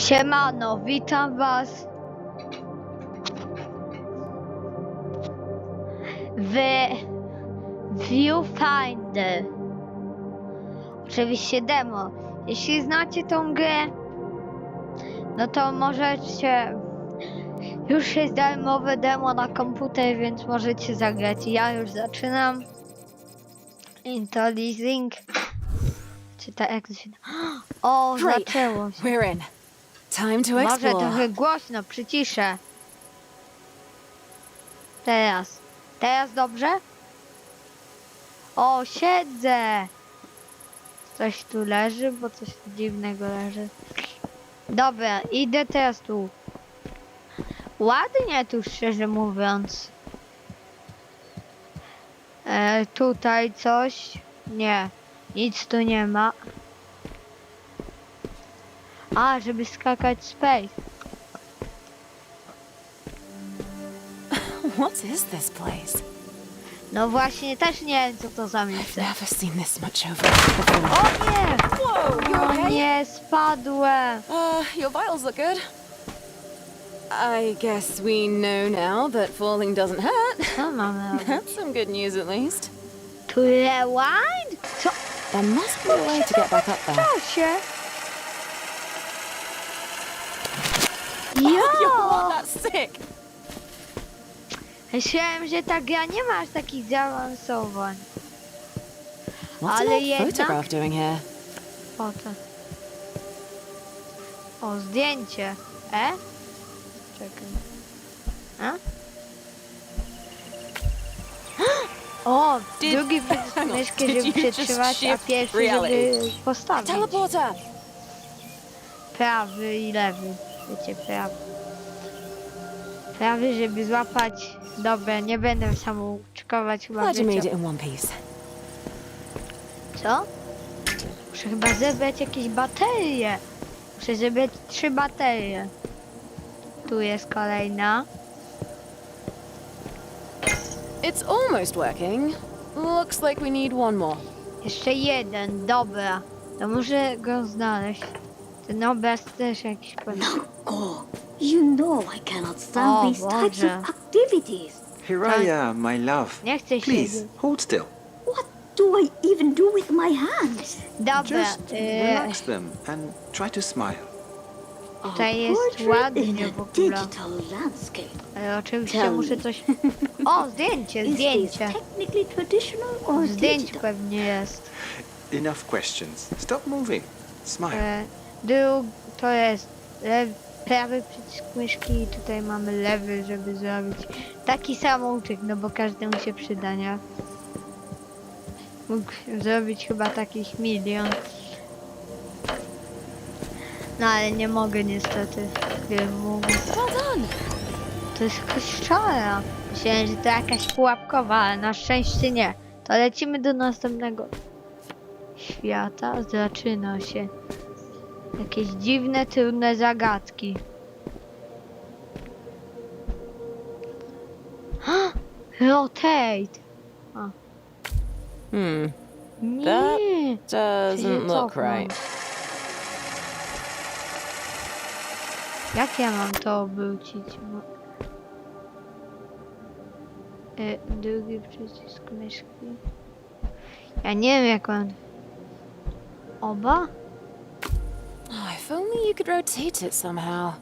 Siemano, witam was w Viewfinder. Oczywiście demo. Jeśli znacie tą grę, no to możecie. Już jest darmowe demo na komputer, więc możecie zagrać. Ja już zaczynam. Into leasing. Czy tak jak to się. O, zaczęło się. We're in. Time to Może explore. trochę głośno, przyciszę. Teraz. Teraz dobrze? O, siedzę! Coś tu leży, bo coś tu dziwnego leży. Dobra, idę teraz tu. Ładnie tu, szczerze mówiąc. E, tutaj coś. Nie, nic tu nie ma. A, żeby skakać space. What is this place? No właśnie, też nie wiem co to za I've miejsce. never seen this much over before. O nie! Whoa, you O okay? nie, spadłem! Uh, your vitals look good. I guess we know now that falling doesn't hurt. Co mamy robić? That's some good news at least. Tu rewind? Co? There must be a way to get back up there. Co się? You're Jo! not sick. Myślałem, że ta gra nie ma aż takich zaawansowań. What's Ale an old jednak- photograph doing here? O to. O, zdjęcie. E? Czekaj. A? O, Did- drugi hang przycisk on, myszki, did żeby you just przetrzymać, a shift pierwszy, reality? żeby postawić. Teleporter. Prawy i lewy. Wiecie, prawy. Prawy, żeby złapać. Dobra, nie będę samouczkować chyba Glad you made wiecie. it in one piece. Co? Muszę chyba zebrać jakieś baterie. Muszę zebrać trzy baterie. Tu jest kolejna. It's almost working. Looks like we need one more. Jeszcze jeden, dobra. To muszę go znaleźć. Ten obraz też jakiś pewien. Oh, you know I cannot stand Oh, these types Boże. of activities. Here I am, my love. Nie chcę się... Please, hold still. What do I even do with my hands? Dobra, Just y, relax them and try to smile. Tutaj A jest portrait ładnie in w a ogóle. digital landscape. ale oczywiście Tell muszę me. coś... O, zdjęcie, Is this zdjęcie. technically traditional or Zdjęć digital? pewnie jest. Enough questions. Stop moving. Smile. E, to jest lew, prawy przycisk myszki i tutaj mamy lewy, żeby zrobić taki samouczek, no bo każdemu się przyda, nie? Mógł zrobić chyba takich milion. No ale nie mogę niestety. Well done. To jest kościoła. Myślałem, że to jakaś pułapkowa, ale na szczęście nie. To lecimy do następnego świata. Zaczyna się. Jakieś dziwne, trudne zagadki. Rotate! Hmm. Nie! Doesn't look cofnął. right. Jak ja mam to obrócić? No. E, drugi przycisk myszki. Ja nie wiem jak on. Oba? If only you could rotate it somehow.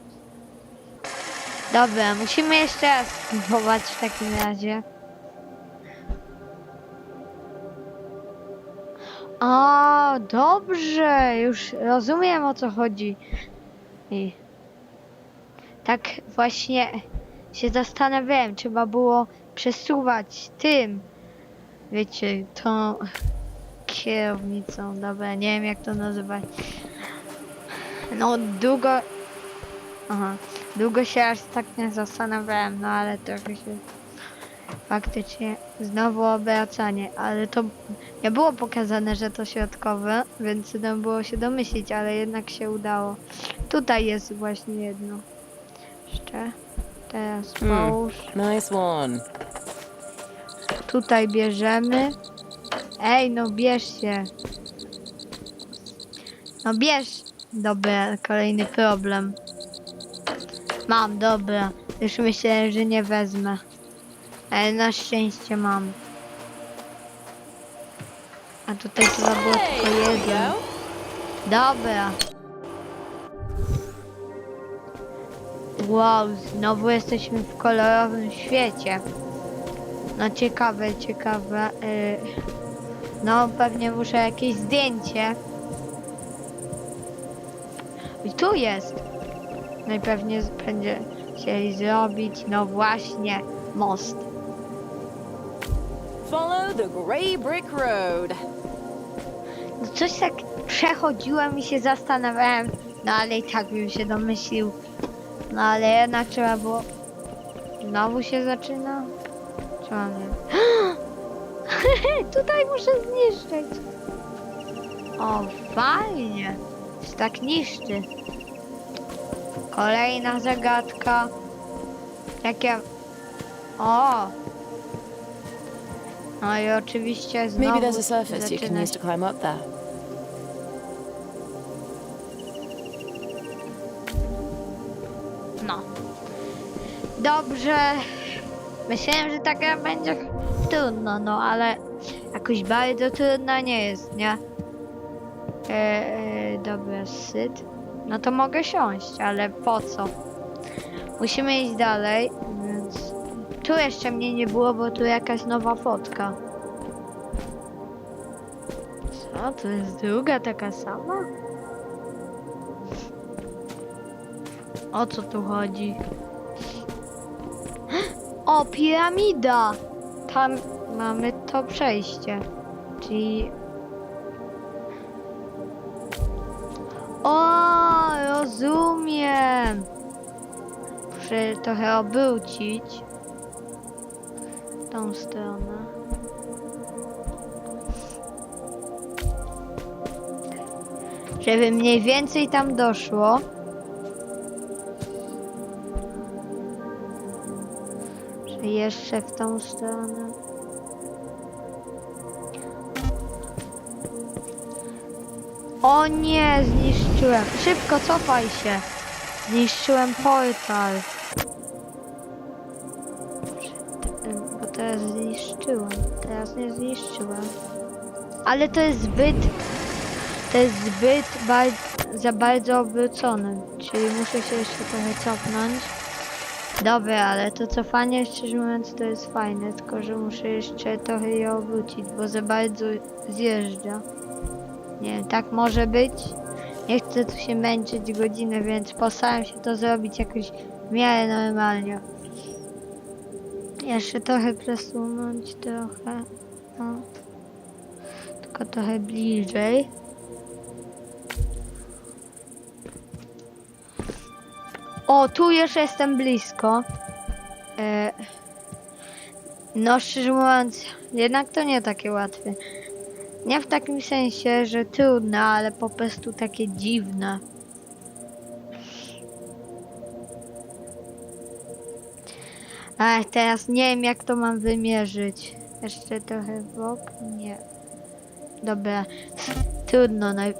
Dobra, musimy jeszcze raz spróbować w takim razie. A, dobrze, już rozumiem o co chodzi. I tak właśnie się zastanawiałem, trzeba było przesuwać tym, wiecie, tą kierownicą, dobra, nie wiem jak to nazywać. No, długo, aha, długo się aż tak nie zastanawiałem, no ale trochę się faktycznie znowu obracanie, ale to nie było pokazane, że to środkowe, więc trzeba było się domyślić, ale jednak się udało. Tutaj jest właśnie jedno. Jeszcze. Teraz Hmm. połóż. Nice one. Tutaj bierzemy. Ej, no bierz się. No bierz. Dobra, kolejny problem. Mam, dobra. Już myślałem, że nie wezmę. Ale na szczęście mam. A tutaj chyba było tylko jeden. Dobra. Wow, znowu jesteśmy w kolorowym świecie. No ciekawe, ciekawe. y, No pewnie muszę jakieś zdjęcie. Tu jest. Najpewniej będzie chcieli zrobić, no właśnie, most. Follow the grey brick road. No coś tak przechodziłem i się zastanawiałem, no ale i tak bym się domyślił. No ale jednak trzeba było... Znowu się zaczyna? Trzeba nie... Tutaj muszę zniszczyć. O, fajnie. Tak niszczy. Kolejna zagadka. Takie... O! No i oczywiście znowu Maybe there's a surface you can zaczyna use to climb up there. No. Dobrze. Myślałem, że taka będzie trudno, no ale jakoś bardzo trudna nie jest, nie? E, e, dobra, syt. No to mogę siąść, ale po co? Musimy iść dalej, więc... Tu jeszcze mnie nie było, bo tu jakaś nowa fotka. Co? To jest druga taka sama? O co tu chodzi? O, piramida! Tam mamy to przejście. Czyli... O, rozumiem! Muszę trochę obrócić. Tą stronę. Żeby mniej więcej tam doszło. Jeszcze w tą stronę? O nie, zniszczyłem. Szybko cofaj się. Zniszczyłem portal. Bo teraz zniszczyłem. Teraz nie zniszczyłem. Ale to jest zbyt... To jest zbyt bar za bardzo obrócone. Czyli muszę się jeszcze trochę cofnąć. Dobra, ale to cofanie, szczerze mówiąc, to jest fajne, tylko że muszę jeszcze trochę je obrócić, bo za bardzo zjeżdża. Nie tak może być. Nie chcę tu się męczyć godzinę, więc postaram się to zrobić jakoś w miarę normalnie. Jeszcze trochę przesunąć, trochę. No. Tylko trochę bliżej. O, tu już jestem blisko. E, no, szczerze mówiąc, jednak to nie takie łatwe. Nie w takim sensie, że trudne, ale po prostu takie dziwne. Ech, teraz nie wiem jak to mam wymierzyć. Jeszcze trochę w bok? Nie. Dobra, trudno. Naj...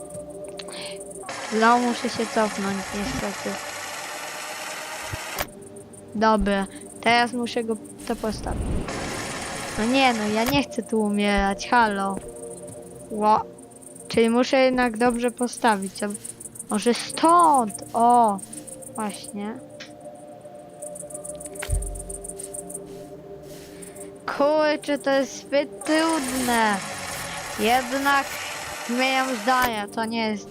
Znowu muszę się cofnąć niestety. Dobra, teraz muszę go to postawić. No nie no, ja nie chcę tu umierać, halo. Ło. Czyli muszę jednak dobrze postawić. a Może stąd? O, właśnie. Kurczę, to jest zbyt trudne. Jednak zmieniam zdania, to nie jest,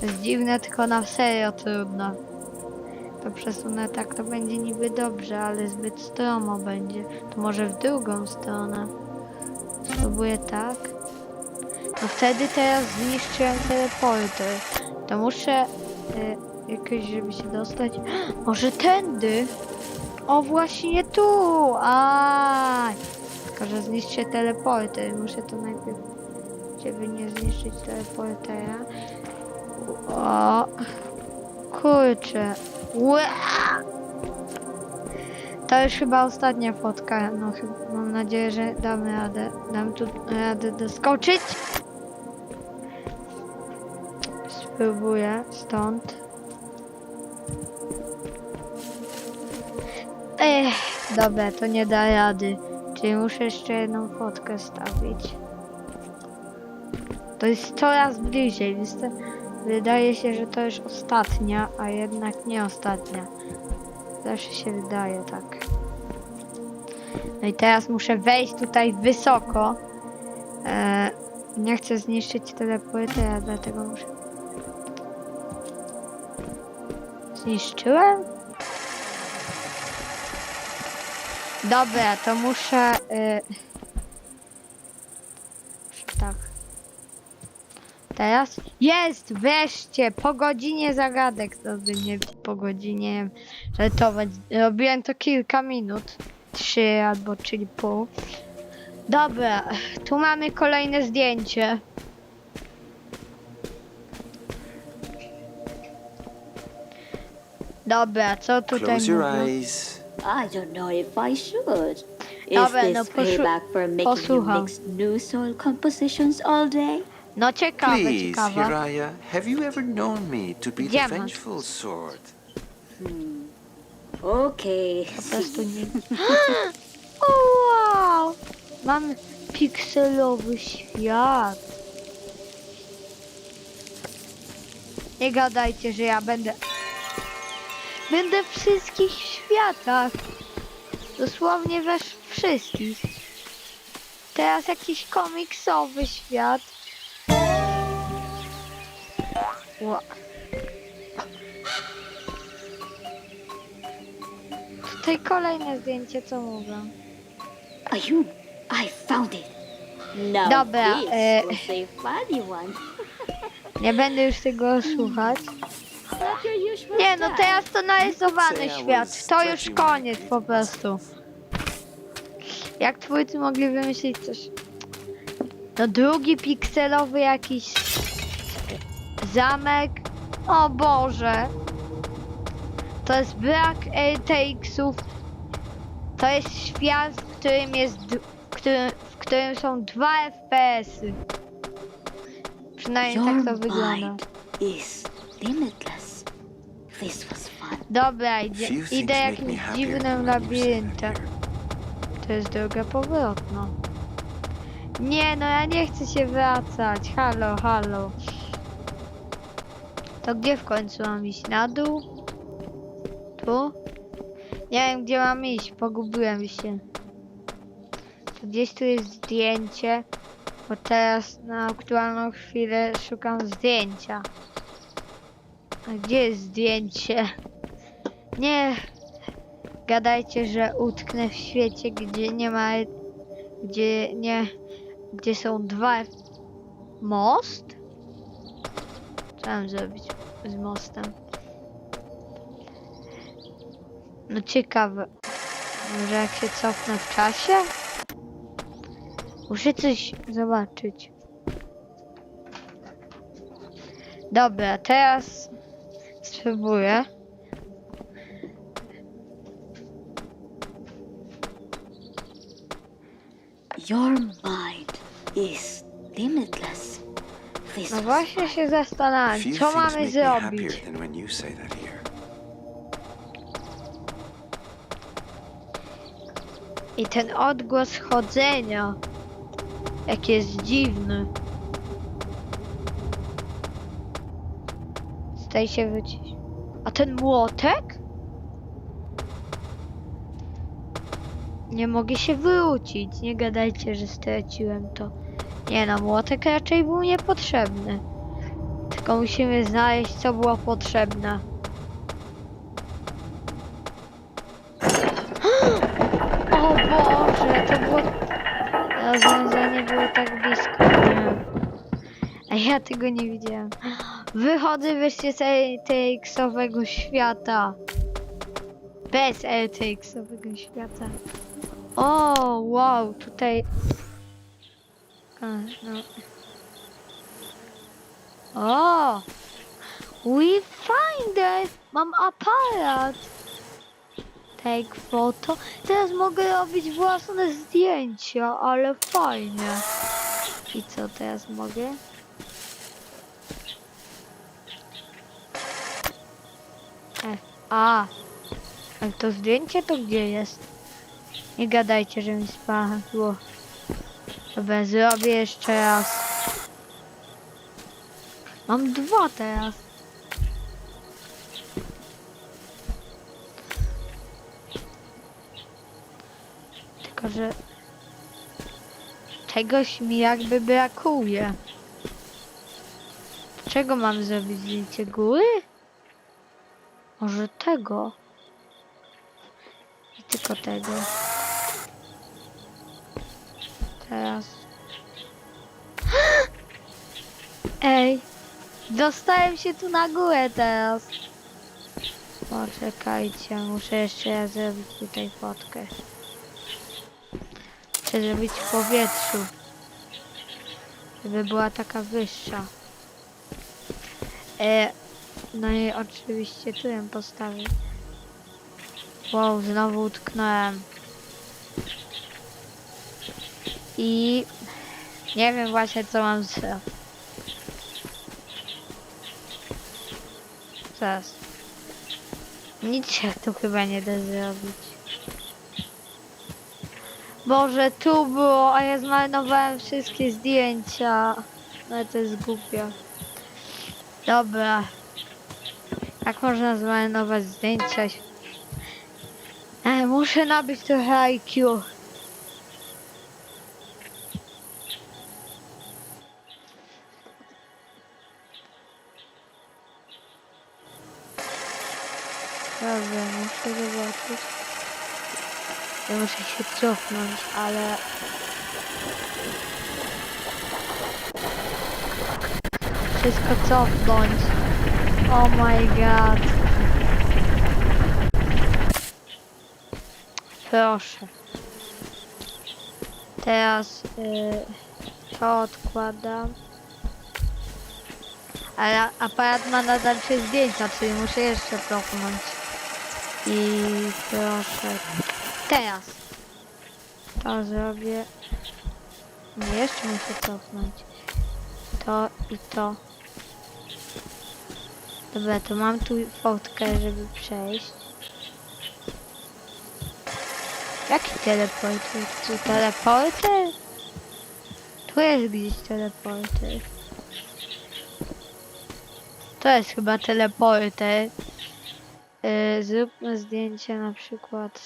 to jest dziwne, tylko na serio trudno. To przesunę tak, to będzie niby dobrze, ale zbyt stromo będzie. To może w drugą stronę. Spróbuję tak. No wtedy teraz zniszczyłem teleporter. To muszę y, jakoś, żeby się dostać. Może tędy? O właśnie tu! Aj! Tylko, że zniszczę teleporter. Muszę to najpierw, żeby nie zniszczyć teleportera. O! Kurczę. Ła! To już chyba ostatnia fotka. No mam nadzieję, że damy radę. Dam tu radę doskoczyć. Spróbuję stąd. Ech, dobra, to nie da rady. Czyli muszę jeszcze jedną fotkę stawić. To jest coraz bliżej. Wysta- Wydaje się, że to już ostatnia, a jednak nie ostatnia. Zawsze się wydaje tak. No i teraz muszę wejść tutaj wysoko. E, nie chcę zniszczyć teleportera, dlatego muszę... Zniszczyłem? Dobra, to muszę... Y... Tak. Teraz? Jest! Wreszcie! Po godzinie zagadek. To nie po godzinie żartować. Robiłem to kilka minut. Trzy albo czyli pół. Dobra, tu mamy kolejne zdjęcie. Dobra, co tutaj Close your mówią? eyes. I don't know if I should. Is Dobra, this no payback for making you posłucham. mix new soil compositions all day? Not No ciekawe, Please, ciekawe. Hiraya, have you ever known me to be the Diamond. vengeful sort? Hmm. Okay. Po prostu nie... O, wow! Mamy pikselowy świat. Nie gadajcie, że ja będę... Będę w wszystkich światach. Dosłownie we wszystkich. Teraz jakiś komiksowy świat. Ła. Tutaj kolejne zdjęcie, co mówię. Ayun, I found it. Now Dobra, this e- a funny one. Nie będę już tego słuchać. Nie, no teraz to narysowany świat. To już koniec po prostu. Jak twórcy mogli wymyślić coś? No drugi pikselowy jakiś zamek. O Boże. To jest brak RTX-ów. To jest świat, w którym jest, d- w którym, w którym są dwa FPS-y. Przynajmniej Your tak to wygląda. is limitless. This was fun. Dobra, idzie, Few things idę make me jakimś happier dziwnym than when labiryntem. here. To jest droga powrotna. Nie, no ja nie chcę się wracać. Halo, halo. To gdzie w końcu mam iść? Na dół? Tu? Nie wiem gdzie mam iść, pogubiłem się. To gdzieś tu jest zdjęcie, bo teraz na aktualną chwilę szukam zdjęcia. Gdzie jest zdjęcie? Nie, gadajcie, że utknę w świecie, gdzie nie ma, gdzie nie, gdzie są dwa most? Co mam zrobić z mostem? No ciekawe. Może jak się cofnę w czasie? Muszę coś zobaczyć. Dobra, teraz spróbuję. Your mind is limitless. This No właśnie się zastanawiam, Few co things mamy make me happier zrobić. than when you say that here. I ten odgłos chodzenia, jak jest dziwny. Staj się wycisz. A ten młotek? Nie mogę się wrócić. Nie gadajcie, że straciłem to. Nie no, młotek raczej był niepotrzebny. Tylko musimy znaleźć, co było potrzebne. O Boże, to było... Rozwiązanie było tak blisko. Nie. A ja tego nie widziałem. Wychodzę wreszcie z RTX-owego świata. Bez RTX-owego świata. O, wow, tutaj... A, no. O! We find it! Mam aparat! Take photo. Teraz mogę robić własne zdjęcia, ale fajnie. I co teraz mogę? E, a. Ale to zdjęcie to gdzie jest? Nie gadajcie, że mi spadło. Dobra, zrobię jeszcze raz. Mam dwa teraz. Tylko, że czegoś mi jakby brakuje. Czego mam zrobić zdjęcie góry? Może tego? I tylko tego. Teraz. Ej! Dostałem się tu na górę teraz. Poczekajcie, muszę jeszcze raz zrobić tutaj fotkę. Chcę zrobić w powietrzu. Żeby była taka wyższa. E, no i oczywiście tu ją postawię. Wow, znowu utknąłem. I nie wiem właśnie co mam zrobić. Zaraz. Nic się tu chyba nie da zrobić. Boże, tu było, a ja zmarnowałem wszystkie zdjęcia. No to jest głupio. Dobra. Jak można zmarnować zdjęcia? E, muszę nabyć trochę IQ. Dobra, muszę zobaczyć. Ja muszę się cofnąć, ale... Wszystko cofnąć. Oh my god. Proszę. Teraz y, to odkładam. Ale aparat ma nadal trzy zdjęcia, czyli muszę jeszcze cofnąć. I proszę. Teraz. To zrobię. Nie, jeszcze muszę cofnąć. To i to. Dobra, to mam tu fotkę, żeby przejść. Jaki teleporter? Tu teleporter? Tu jest gdzieś teleporter. To jest chyba teleporter. Yy, zróbmy zdjęcie na przykład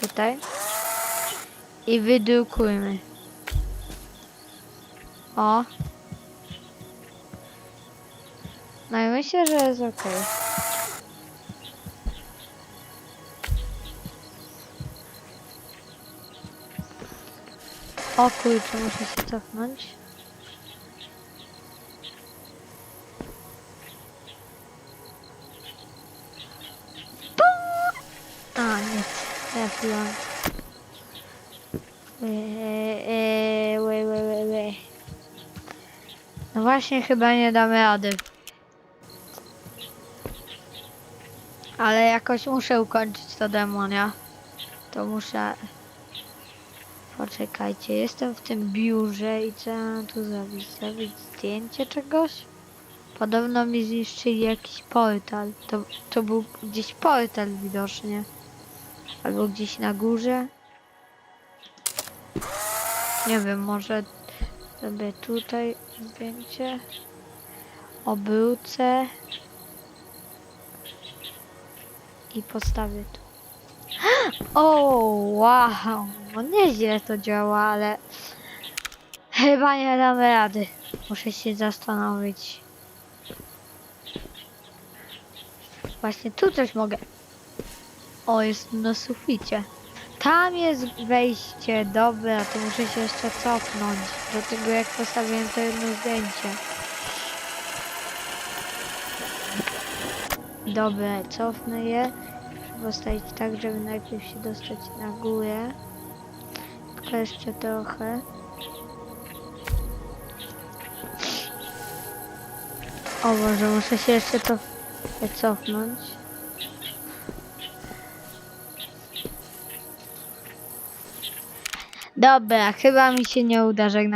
tutaj. I wydrukujmy. O. No i myślę, że jest ok. O kurczę, muszę się cofnąć. A, nie, trafiłam. Łe, łe, łe. No właśnie, chyba nie damy rady. Ale jakoś muszę ukończyć to demonia. To muszę... Poczekajcie, jestem w tym biurze i co mam tu zrobić? Zrobić zdjęcie czegoś? Podobno mi zniszczyli jakiś portal. To, to był gdzieś portal widocznie. Albo gdzieś na górze. Nie wiem, może sobie tutaj zdjęcie. Obrócę. I postawię tu. O, wow. No nieźle to działa, ale chyba nie damy rady. Muszę się zastanowić. Właśnie tu coś mogę. O, jest na suficie. Tam jest wejście, dobra, to muszę się jeszcze cofnąć. Do tego jak postawiłem to jedno zdjęcie. Dobra, cofnę je. Postawić tak, żeby najpierw się dostać na górę. Tylko jeszcze trochę. O Boże, muszę się jeszcze to cofnąć. Dobra, chyba mi się nie uda, żegnam